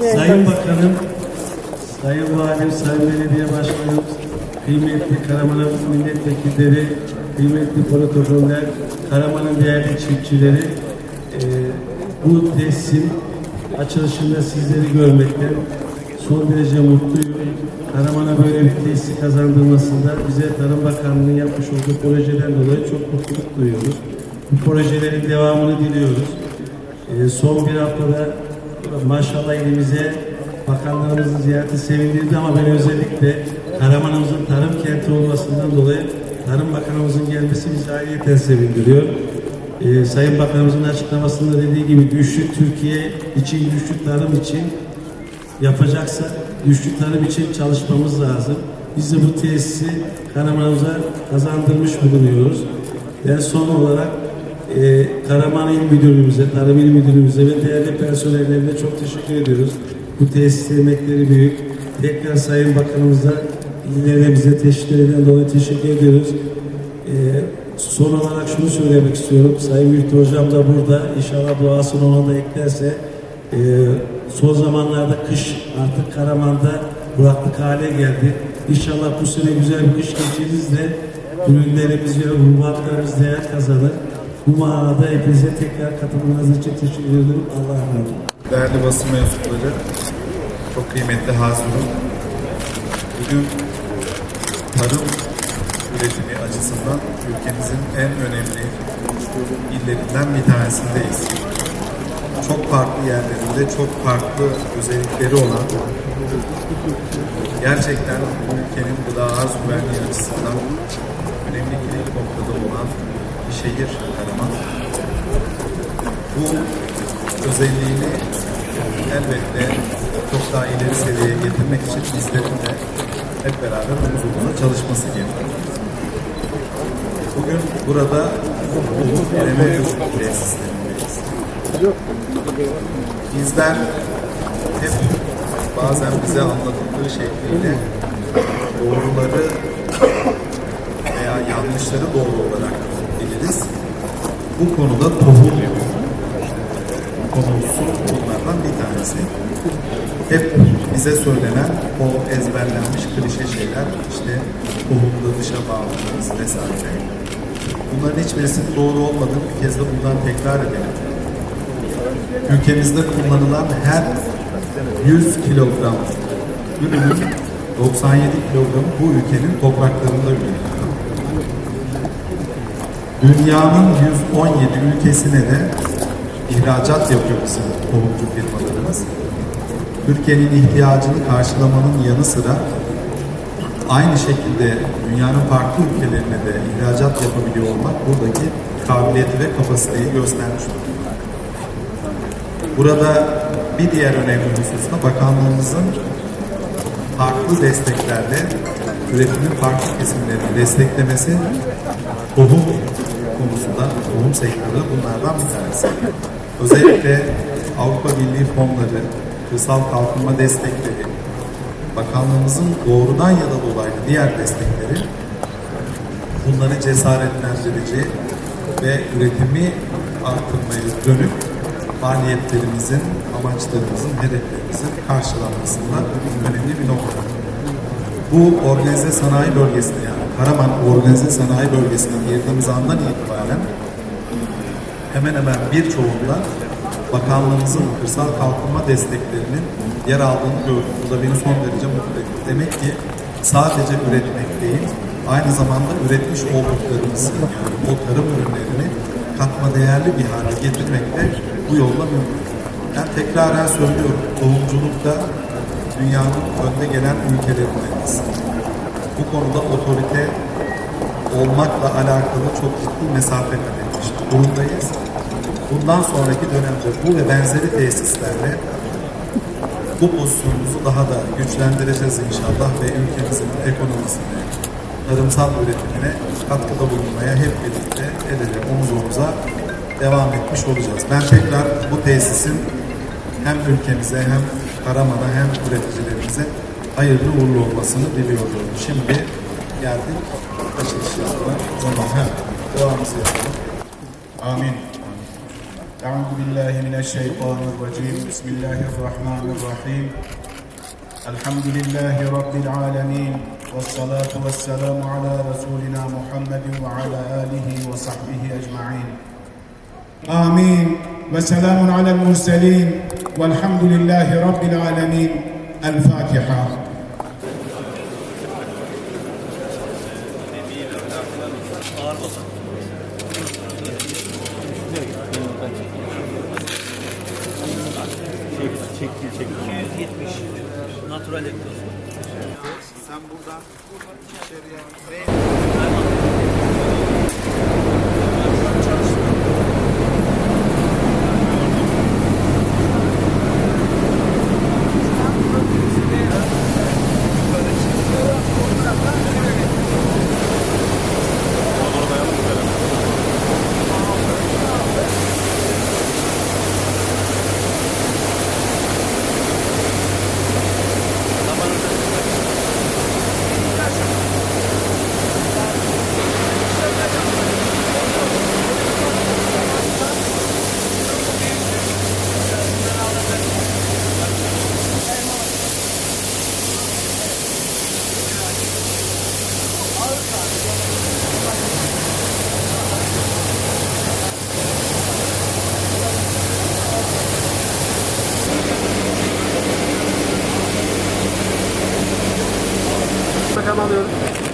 Sayın. Bakanım, Sayın Valim, Sayın Belediye Başkanım, kıymetli Karaman'ın milletvekilleri, kıymetli protokoller, Karaman'ın değerli çiftçileri, e, bu tesisin açılışında sizleri görmekten son derece mutluyum. Karaman'a böyle bir tesisi kazandırmasında bize Tarım Bakanlığı'nın yapmış olduğu projeden dolayı çok mutluluk duyuyoruz. Bu projelerin devamını diliyoruz. Ee, son bir haftada maşallah ilimize bakanlarımızın ziyareti sevindirdi ama ben özellikle Karaman'ımızın tarım kenti olmasından dolayı Tarım Bakanımızın gelmesi bizi ayrıyeten sevindiriyor. Ee, Sayın Bakanımızın açıklamasında dediği gibi güçlü Türkiye için, güçlü tarım için yapacaksa güçlü tarım için çalışmamız lazım. Biz de bu tesisi Karaman'ımıza kazandırmış bulunuyoruz. Ben son olarak e, Karaman İl Müdürlüğümüze, Tarım İl Müdürlüğümüze ve değerli personellerine çok teşekkür ediyoruz. Bu tesis emekleri büyük. Tekrar Sayın Bakanımıza illerine bize teşviklerden dolayı teşekkür ediyoruz. E, son olarak şunu söylemek istiyorum. Sayın Müftü Hocam da burada. İnşallah duasını ona da eklerse e, son zamanlarda kış artık Karaman'da kuraklık hale geldi. İnşallah bu sene güzel bir kış geçiririz de ürünlerimiz ve hububatlarımız değer kazanır. Bu manada hepinize tekrar katılmanız için teşekkür ederim. Allah'a emanet. Değerli basın mensupları, çok kıymetli hazırım. Bugün tarım üretimi açısından ülkemizin en önemli illerinden bir tanesindeyiz. Çok farklı yerlerinde çok farklı özellikleri olan gerçekten ülkenin gıda arz güvenliği açısından önemli kilit noktada olan şehir Karaman. Bu özelliğini elbette çok daha ileri seviyeye getirmek için bizlerin de hep beraber omuz omuza çalışması gerekiyor. Bugün burada Umut Eleme tesislerindeyiz. Bizler hep bazen bize anlatıldığı şekliyle doğruları veya yanlışları doğru olarak biliriz. Bu konuda tohum konusu bunlardan bir tanesi. Hep bize söylenen o ezberlenmiş klişe şeyler işte tohumda dışa bağlılığımız vesaire. Bunların hiçbirisinin doğru olmadığını bir kez de buradan tekrar edelim. Ülkemizde kullanılan her 100 kilogram ürünün 97 kilogram bu ülkenin topraklarında üretilir. Dünyanın 117 ülkesine de ihracat yapıyor bizim tohumcu firmalarımız. Türkiye'nin ihtiyacını karşılamanın yanı sıra aynı şekilde dünyanın farklı ülkelerine de ihracat yapabiliyor olmak buradaki kabiliyeti ve kapasiteyi göstermiş. Burada bir diğer önemli husus da bakanlığımızın farklı desteklerle üretimin farklı kesimlerini desteklemesi tohum konusunda tohum sektörü bunlardan bir tanesi. Özellikle Avrupa Birliği fonları, kırsal kalkınma destekleri, bakanlığımızın doğrudan ya da dolaylı diğer destekleri bunları cesaretlendirici ve üretimi artırmaya dönük faaliyetlerimizin, amaçlarımızın, hedeflerimizin karşılanmasında önemli bir nokta. Bu organize sanayi bölgesine yani Karaman organize sanayi bölgesine girdiğimiz andan itibaren hemen hemen birçoğunda bakanlığımızın kırsal kalkınma desteklerinin yer aldığını gördüm. Bu da beni son derece mutlu etti. Demek ki sadece üretmek değil, aynı zamanda üretmiş olduklarımızı yani o tarım ürünlerini katma değerli bir hale getirmek de bu yolla mümkün. Ben tekraren söylüyorum, tohumculukta dünyanın önde gelen ülkelerindeyiz. Bu konuda otorite olmakla alakalı çok ciddi mesafe kat etmiş durumdayız. Bundan sonraki dönemde bu ve benzeri tesislerle bu pozisyonumuzu daha da güçlendireceğiz inşallah ve ülkemizin ekonomisine, tarımsal üretimine katkıda bulunmaya hep birlikte el ele omuz omuza devam etmiş olacağız. Ben tekrar bu tesisin hem ülkemize hem Karaman'a hem üreticilerimize hayırlı uğurlu olmasını diliyorum. Şimdi geldik açılış yapma zamanı. Duamızı yapalım. Amin. أعوذ بالله من الشيطان الرجيم بسم الله الرحمن الرحيم الحمد لله رب العالمين والصلاة والسلام على رسولنا محمد وعلى آله وصحبه أجمعين آمين وسلام على المرسلين والحمد لله رب العالمين الفاتحة Çekti çekti. 270 natural yapıyorsun. Sen buradan içeriye anlamıyorum.